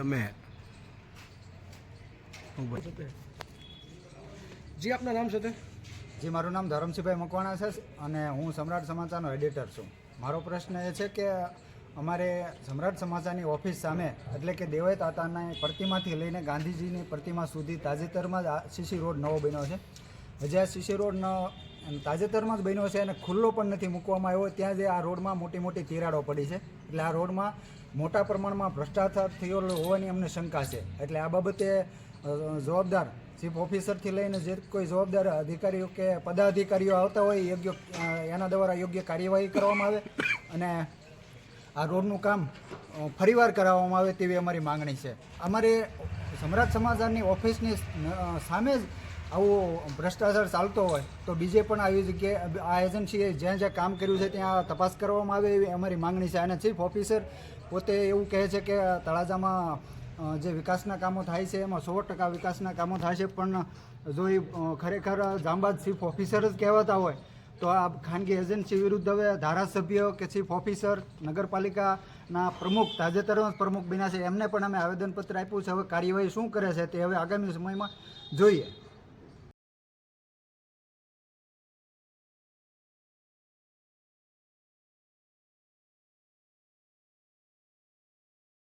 તમે. જી, આપના નામ તે જી, મારું નામ ધરમસિંહભાઈ મકવાણા છે અને હું સમ્રાટ સમાચારનો એડિટર છું. મારો પ્રશ્ન એ છે કે અમારે સમ્રાટ સમાચારની ઓફિસ સામે, એટલે કે દેવાય તાતાની પ્રતિમાથી લઈને ગાંધીજીની પ્રતિમા સુધી તાજેતરમાં જ આ સીસી રોડ નવો બન્યો છે. હજી આ સીસી રોડ ન તાજેતરમાં જ બન્યો છે અને ખુલ્લો પણ નથી મૂકવામાં આવ્યો. ત્યાં જે આ રોડમાં મોટી મોટી તિરાડો પડી છે. એટલે આ રોડમાં મોટા પ્રમાણમાં ભ્રષ્ટાચાર થયો હોવાની અમને શંકા છે. એટલે આ બાબતે જવાબદાર ચીફ ઓફિસરથી લઈને જે કોઈ જવાબદાર અધિકારીઓ કે પદાધિકારીઓ આવતા હોય યોગ્ય એના દ્વારા યોગ્ય કાર્યવાહી કરવામાં આવે અને આ રોડનું કામ ફરીવાર કરાવવામાં આવે તેવી અમારી માંગણી છે. અમારે સમ્રાટ સમાચારની ઓફિસની સામે જ આવો ભ્રષ્ટાચાર ચાલતો હોય તો બીજે પણ આવી જગ્યાએ આ એજન્સીએ જ્યાં જ્યાં કામ કર્યું છે ત્યાં તપાસ કરવામાં આવે એવી અમારી માંગણી છે. અને ચીફ ઓફિસર પોતે એવું કહે છે કે તળાજામાં જે વિકાસના કામો થાય છે, એમાં સો ટકા વિકાસના કામો થાય છે, પણ જો એ ખરેખર જામબાદ ચીફ ઓફિસર જ કહેવાતા હોય, તો આ ખાનગી એજન્સી વિરુદ્ધ હવે ધારાસભ્ય કે ચીફ ઓફિસર, નગરપાલિકાના પ્રમુખ તાજેતરમાં પ્રમુખ બન્યા છે. એમને પણ અમે આવેદનપત્ર આપ્યું છે. હવે કાર્યવાહી શું કરે છે તે હવે આગામી સમયમાં જોઈએ.